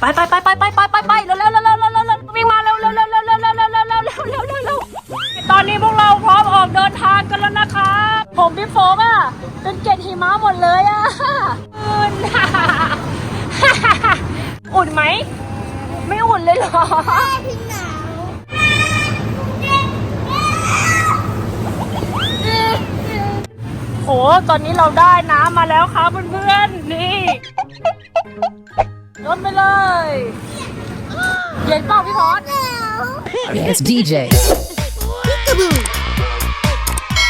ไปไปไปไปไปไปไปไปเร็วเร็วเร็วเร็วเร็วเร็วเร็ววิ่งมาเร็วเร็วเร็วเร็วเร็วเร็วเร็วเร็วเร็วเร็วเร็วเร็วเร็วตอนนี้พวกเราพร้อมออกเดินทางกันแล้วนะครับ ผมพี่โฟกอะเป็นเกล็ดหิมะหมดเลยอะอุ่นอุ่นไหมไม่อุ่นเลยเหรอโหตอนนี้เราได้น้ำมาแล้วครับเพื่อนๆนี่ ยนไปเลยเย็นเปล่าพี่พอด Yes, DJ.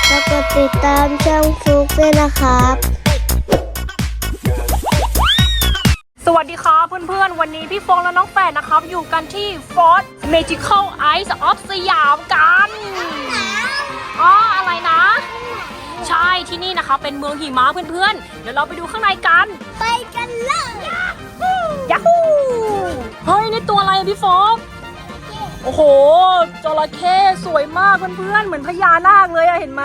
แล้วก็ติดตามช่องฟลุกด้วยนะครับ สวัสดีครับเพื่อนๆ วันนี้พี่ฟองและน้องแฝดนะครับ อยู่กันที่ Fort Magical Ice of สยามกันอ๋ออะไรนะ ใช่ที่นี่นะคะ เป็นเมืองหิมะเพื่อนๆ เดี๋ยวเราไปดูข้างในกัน ไปกันเลยยัฮู เฮ้ยนี่ตัวอะไรอะพี่โฟกโอ้โห จระเข้สวยมากเพื่อนๆ เหมือนพญานาคเลยอะเห็นไหม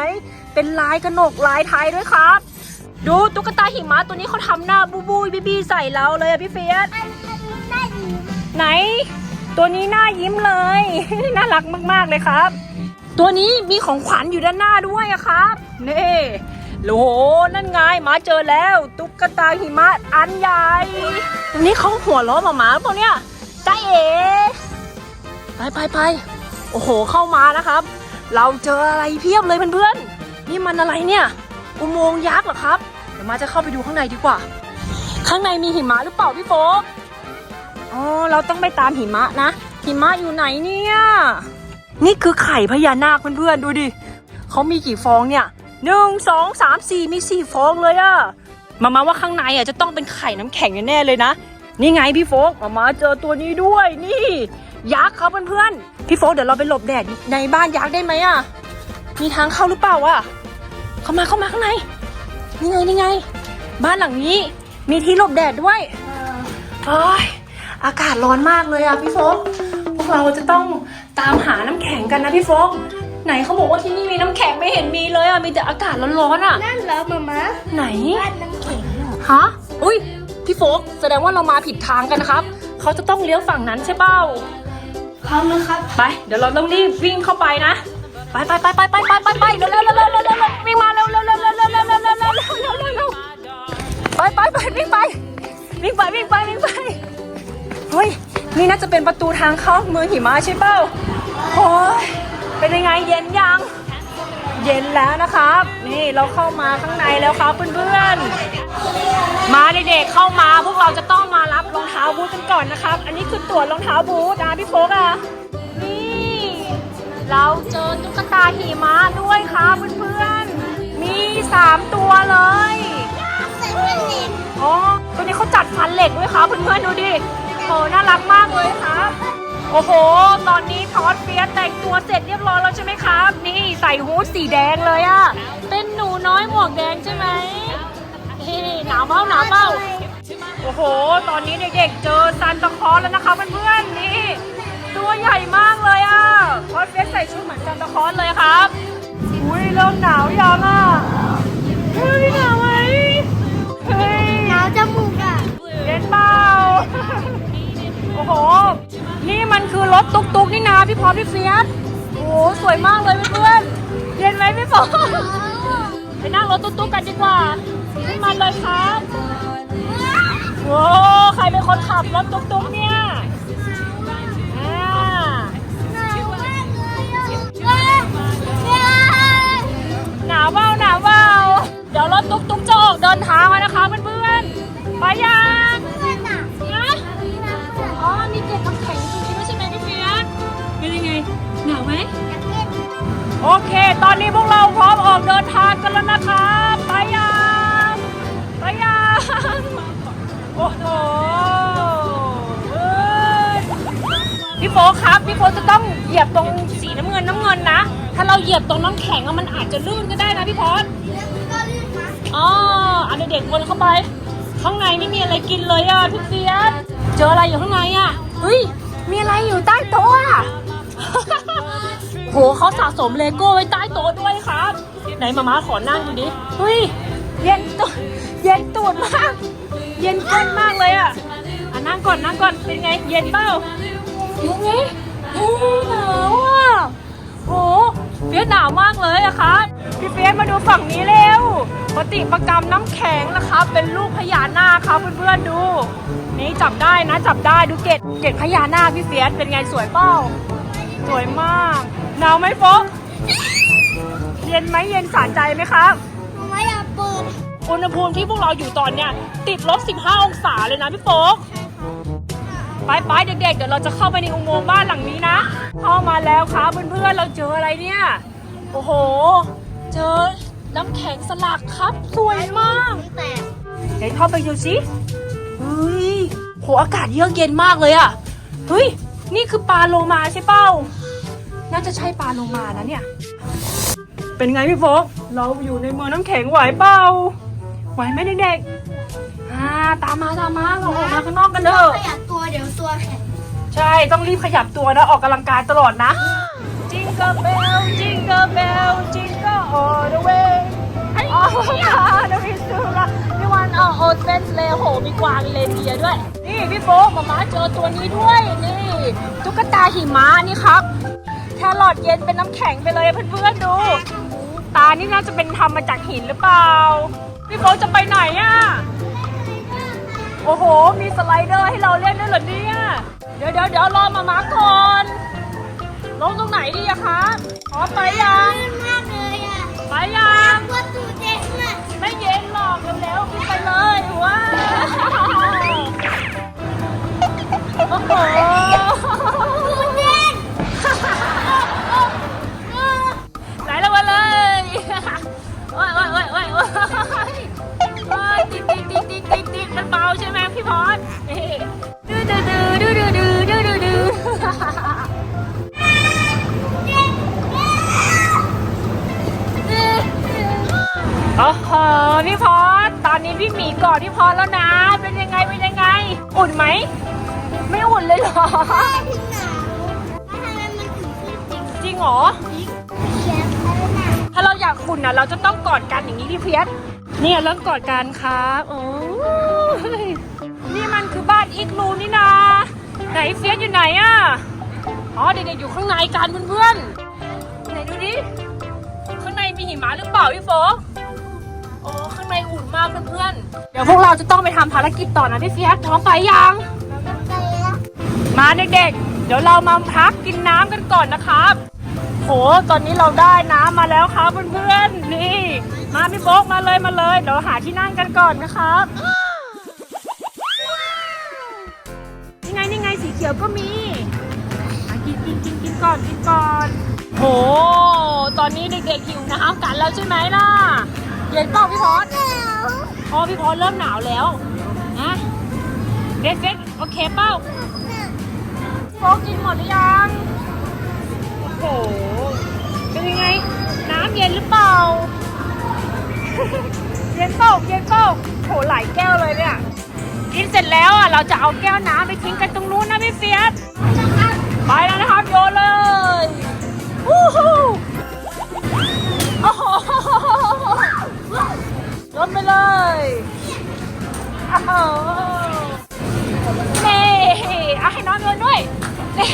เป็นลายกระหนกลายไทยด้วยครับ ดูตุ๊กตาหิมะตัวนี้เขาทำหน้าบูบูบีบีใส่เราเลยอะพี่เฟียสไหน ตัวนี้หน้ายิ้มเลย น่ารักมากๆเลยครับ ตัวนี้มีของขวัญอยู่ด้านหน้าด้วยอะครับ นี่โหนั่นไงมาเจอแล้ว ตุ๊กตาหิมะอันใหญ่ ตัวนี้เขาหัวล้อหมาหมาเปล่าเนี่ยจ้า เอ๋ไปไปไปโอ้โหเข้ามานะครับ เราเจออะไรเพียบเลยเพื่อนๆนี่มันอะไรเนี่ยอุโมงค์ยักษ์เหรอครับ เดี๋ยวมาจะเข้าไปดูข้างในดีกว่า ข้างในมีหิมะหรือเปล่าพี่โฟกอ๋อเราต้องไปตามหิมะนะหิมะอยู่ไหนเนี่ยนี่คือไข่พญานาคเพื่อนๆดูดิเขามีกี่ฟองเนี่ยหนึ่งสองสามสี่มีสี่ฟองเลยอะมามาว่าข้างในอะจะต้องเป็นไข่น้ำแข็งแน่เลยนะ นี่ไงพี่โฟกมามาเจอตัวนี้ด้วยนี่ ยักษ์ครับเพื่อนๆพี่โฟกเดี๋ยวเราไปหลบแดดในบ้านยักษ์ได้ไหมอะมีทางเข้าหรือเปล่าวะเข้ามาเข้ามาข้างในนี่ไงนี่ไง บ้านหลังนี้มีที่หลบแดดด้วยเอ้ยอากาศร้อนมากเลยอะพี่โฟกพวกเราจะต้องตามหาน้ำแข็งกันนะพี่โฟกไหนเขาบอกว่าที่นี่มีน้ำแข็งไม่เห็นมีเลยอะมีแต่อากาศร้อนๆอะนั่นเหรอมามาไหนบ้านน้ำแข็งเหรอฮะอุ้ย พี่โฟกแสดงว่าเรามาผิดทางกันนะครับ เขาจะต้องเลี้ยวฝั่งนั้นใช่เปล่าพร้อมนะครับ ไป เดี๋ยวเราต้องรีบวิ่งเข้าไปนะ ไปไปไปไปไปไปไปไปเร็วเร็วเร็วเร็วเร็วเร็วเร็ววิ่งมาเร็วเร็วเร็วเร็วเร็วเร็วเร็วเร็วเร็วเร็วเร็วเร็วเร็วไปไปไปวิ่งไปวิ่งไปวิ่งไปวิ่งไปเฮ้ยนี่น่าจะเป็นประตูทางเข้าเมืองหิมะใช่เปล่าโอ้ยเป็นยังไงเย็นยัง เย็นแล้วนะครับ นี่เราเข้ามาข้างในแล้วครับเพื่อนๆ มาเด็กๆเข้ามาพวกเราจะต้องมารับรองเท้าบูทกันก่อนนะครับ อันนี้คือตั๋วรองเท้าบูทนะพี่โฟกอะนี่เราเจอตุ๊กตาหิมะด้วยครับเพื่อนๆ มีสามตัวเลยอ๋อตัวนี้เขาจัดฟันเหล็กด้วยครับเพื่อนๆดูดิโหน่ารักมากเลยครับ โอ้โห ตอนนี้พอสเฟียสแต่งตัวเสร็จเรียบร้อยแล้วใช่ไหมครับ นี่ใส่ฮูดสีแดงเลยอะเป็นหนูน้อยหมวกแดงใช่ไหมนี่หนาวเบ้าหนาวเบ้าโอ้โห ตอนนี้เด็กๆเจอซันตาคอสแล้วนะคะเพื่อนๆนี่ตัวใหญ่มากเลยอะพอสเฟียสใส่ชุดเหมือนซันตาคอสเลยครับ อุ้ยเริ่มหนาว คือรถตุ๊กตุ๊กนี่นาพี่พร้อมพี่เฟียสโอ้โหสวยมากเลยเพื่อนๆเย็นไหมพี่ฟองไปนั่งรถตุ๊กตุ๊กกันดีกว่าขึ้นมาเลยครับโอ้ใครเป็นคนขับรถตุ๊กตุ๊กเนี่ยอ่าหนาวเลยอะเอ้ยเอ้ยหนาวเปล่าหนาวเปล่าเดี๋ยวรถตุ๊กตุ๊กจะออกเดินทางแล้ว โอเค ตอนนี้พวกเราพร้อมออกเดินทางกันแล้วนะครับไปยังไปยังโอ้โหเอ้ยพี่โฟครับพี่โฟจะต้องเหยียบตรงสีน้ำเงินน้ำเงินนะ ถ้าเราเหยียบตรงน้ำแข็งอะมันอาจจะลื่นก็ได้นะพี่พอดอ๋ออันเด็กๆวนเข้าไป ข้างในไม่มีอะไรกินเลยอะพี่เฟียสเจออะไรอยู่ข้างในอะเฮ้ยมีอะไรอยู่ใต้โต๊ะอะ โหเขาสะสมเลโก้ไว้ใต้โต๊ะด้วยครับ ไหนมาม่าขอนั่งดูดิเฮ้ยเย็นตัวเย็นตูดมาก เย็นก้นมากเลยอะอันนั่งก่อนนั่งก่อนเป็นไง เย็นเปล่าเย็นไหมโอ้หนาวอะโอ้เฟียสหนาวมากเลยอะครับพี่เฟียสมาดูฝั่งนี้เร็วปฏิมากรรมน้ำแข็งนะครับ เป็นลูกพญานาคครับเพื่อนๆดู นี่จับได้นะจับได้ดูเกล็ดเกล็ดพญานาคพี่เฟียสเป็นไงสวยเปล่าสวยมาก หนาวไหมโฟกเย็นไหมเย็นสะใจไหมครับมาม่าอยากเปิดอุณหภูมิที่พวกเราอยู่ตอนเนี้ยติดลบ 15 องศาเลยนะพี่โป๊กไปไปๆเด็กๆเดี๋ยวเราจะเข้าไปในอุโมงค์บ้านหลังนี้นะ เข้ามาแล้วครับเพื่อนๆเราเจออะไรเนี่ย โอ้โห เจอน้ำแข็งสลักครับสวยมากแต่เดี๋ยวเข้าไปดูสิเฮ้ยโหอากาศเยือกเย็นมากเลยอะเฮ้ยนี่คือปลาโลมาใช่เป้า น่าจะใช่ปลาโลมานะเนี่ย เป็นไงพี่โฟกเราอยู่ในเมืองน้ำแข็งไหวเปล่า ไหวไหมเด็กๆอ่าตามมาตามมาเราออกมาข้างนอกกันเถอะขยับตัวเดี๋ยวตัวแข็งใช่ต้องรีบขยับตัวนะออกกำลังกายตลอดนะ จิงเกอร์เบลจิงเกอร์เบลจิงเกอร์ออเดเวย์อ๋อเดวิสซูละนี่วันเออโอเซนเลโหมีกวางเลเนียร์ด้วย นี่พี่โฟกมาม่าเจอตัวนี้ด้วยนี่ตุ๊กตาหิมะนี่ครับแค รอทเย็นเป็นน้ำแข็งไปเลยเพื่อนๆดู ตานี่น่าจะเป็นทำมาจากหินหรือเปล่า พี่โฟกจะไปไหนอะโอ้โห มีสไลเดอร์ให้เราเล่นด้วยเหรอเนี่ย เดี๋ยวเดี๋ยวเดี๋ยวรอมามาก่อน ลงตรงไหนดีอะคะอ๋อไปยังมากเลยอะไปยังว่าตูเจ๊งอะไม่เย็นหรอกเร็วๆขึ้นไปเลยว้าโอ้โห ใช่ไหมพี่พอดนี่ดูดูดูดูดูดูดูดูดูโอ้โหพี่พอดตอนนี้พี่หมีกอดพี่พอดแล้วนะ เป็นยังไงเป็นยังไง อุ่นไหม ไม่อุ่นเลยเหรอถึงหนาวแล้วทำไมมันถึงขึ้นจริงจริงเหรอเขียนแล้วน่ะถ้าเราอยากอุ่นนะเราจะต้องกอดกันอย่างนี้พี่เพียสเนี่ยเริ่มกอดกันครับโอ้ย นี่มันคือบ้านอีกลูนี่นาไหนเฟียสอยู่ไหนอะอ๋อเด็กๆอยู่ข้างในกันเพื่อนๆไหนดูดิข้างในมีหิมะหรือเปล่าพี่โฟโอ้ข้างในอุ่นมากเพื่อนๆ เดี๋ยวพวกเราจะต้องไปทำภารกิจต่อนะพี่เฟียสพร้อมไปยัง มาเด็กๆ เดี๋ยวเรามาพักกินน้ำกันก่อนนะครับ โห ตอนนี้เราได้น้ำมาแล้วครับเพื่อนๆ นี่ มาพี่โบ๊กมาเลยมาเลย เดี๋ยวหาที่นั่งกันก่อนนะครับ เขียวก็มีอะกินกินกินกินก่อนกินก่อนโห ตอนนี้เด็กๆหิวน้ำกันแล้วใช่ไหมล่ะ เย็นเปล่าพี่พอสหนาวอ๋อพี่พอสเริ่มหนาวแล้วนะเด็กๆโอเคเปล่าโฟกกินหมดหรือยัง โอ้โห เป็นยังไง น้ำเย็นหรือเปล่า เย็นเปล่าเย็นเปล่าโหหลายแก้วเลยเนี่ย กินเสร็จแล้วอะเราจะเอาแก้วน้ำไปทิ้งกันตรงนู้นนะพี่เฟียสไปแล้วนะครับโยนเลยวู้ฮู้โอ้โหโยนไปเลยโอ้โหนี่เอาให้น้องโยนด้วยนี่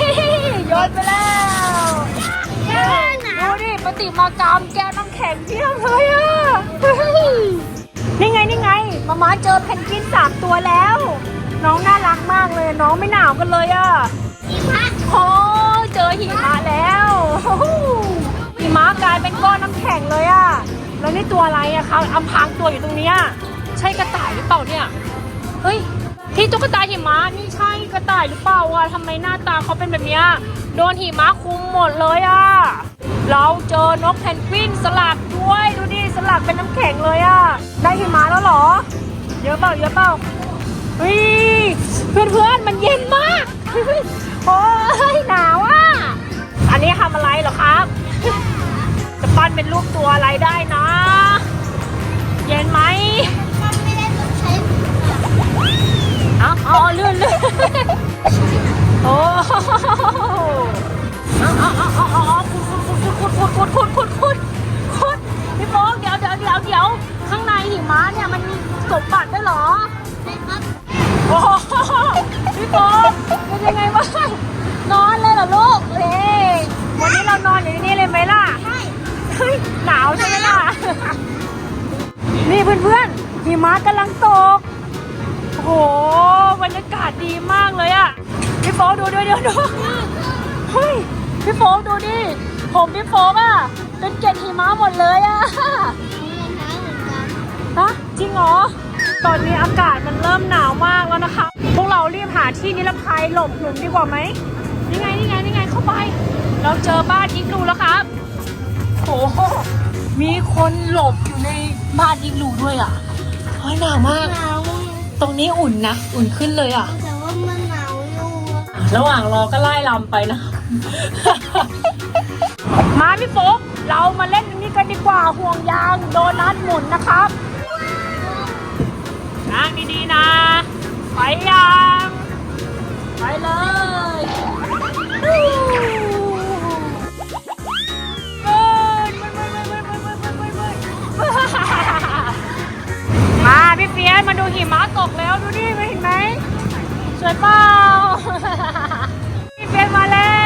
โยนไปแล้วดูดิปฏิมากรรมแก้วน้ำแข็งเพียบเลยอะ นี่ไงนี่ไงมาม่าเจอเพนกวินสามตัวแล้ว น้องน่ารักมากเลย น้องไม่หนาวกันเลยอะอีพัดโอ้เจอหิมะแล้วหิมะกลายเป็นก้อนน้ำแข็งเลยอะแล้วนี่ตัวอะไรอะคะอำพรางตัวอยู่ตรงเนี้ยใช่กระต่ายหรือเปล่าเนี่ยเฮ้ยที่ตุ๊กตาหิมะนี่ใช่กระต่ายหรือเปล่าอะทำไมหน้าตาเขาเป็นแบบเนี้ยโดนหิมะคลุมหมดเลยอะเราเจอนกเพนกวินสลักด้วยดูดิสลักเป็นน้ำแข็งเลยอะ ได้หิมะแล้วเหรอ เยอะเปล่าเยอะเปล่าเฮ้ยเพื่อนเพื่อนๆมันเย็นมาก โอ้ยหนาวอะ อันนี้ทำอะไรเหรอครับ จะปั้นเป็นรูปตัวอะไรได้นะ เย็นไหมมันไม่ได้ต้องใช้เอาเอาเอาเลื่อนเลื่อน เนี่ยมันมีสมบัติด้วยเหรอไหมครับโอ้โหเป็นยังไงบ้างนอนเลยเหรอลูกเฮ้ยวันนี้เรานอนอยู่ที่นี่เลยไหมล่ะใช่เฮ้ยหนาวใช่ไหมล่ะ นี่เพื่อนๆหิมะกำลังตก โอ้โหบรรยากาศดีมากเลยอะพี่โฟกดูดูดูดูเฮ้ยพี่โฟกดูดิผมพี่โฟกอะเป็นเกล็ดหิมะหมดเลยอะมีรองเท้าเหมือนกันฮะ จริงเหรอ ตอนนี้อากาศมันเริ่มหนาวมากแล้วนะคะ พวกเรารีบหาที่นิรภัยหลบหลุมดีกว่าไหมนี่ไงนี่ไงนี่ไงเข้าไป เราเจอบ้านอิกลูแล้วครับโอ้โหมีคนหลบอยู่ในบ้านอิกลูด้วยอะเฮ้ยหนาวมาก หนาวตรงนี้อุ่นนะ อุ่นขึ้นเลยอะ แต่ว่ามันหนาวอยู่อะระหว่างรอก็ไล่ลำไปนะ มาพี่โฟกเรามาเล่นอันนี้กันดีกว่าห่วงยางโดนัทหมุนนะครับ นั่งดีๆนะ ไปยัง ไปเลยมาพี่เฟียสมาดูหิมะตกแล้วดูดิเห็นไหมสวยเปล่าพี่เฟียสมาแล้ว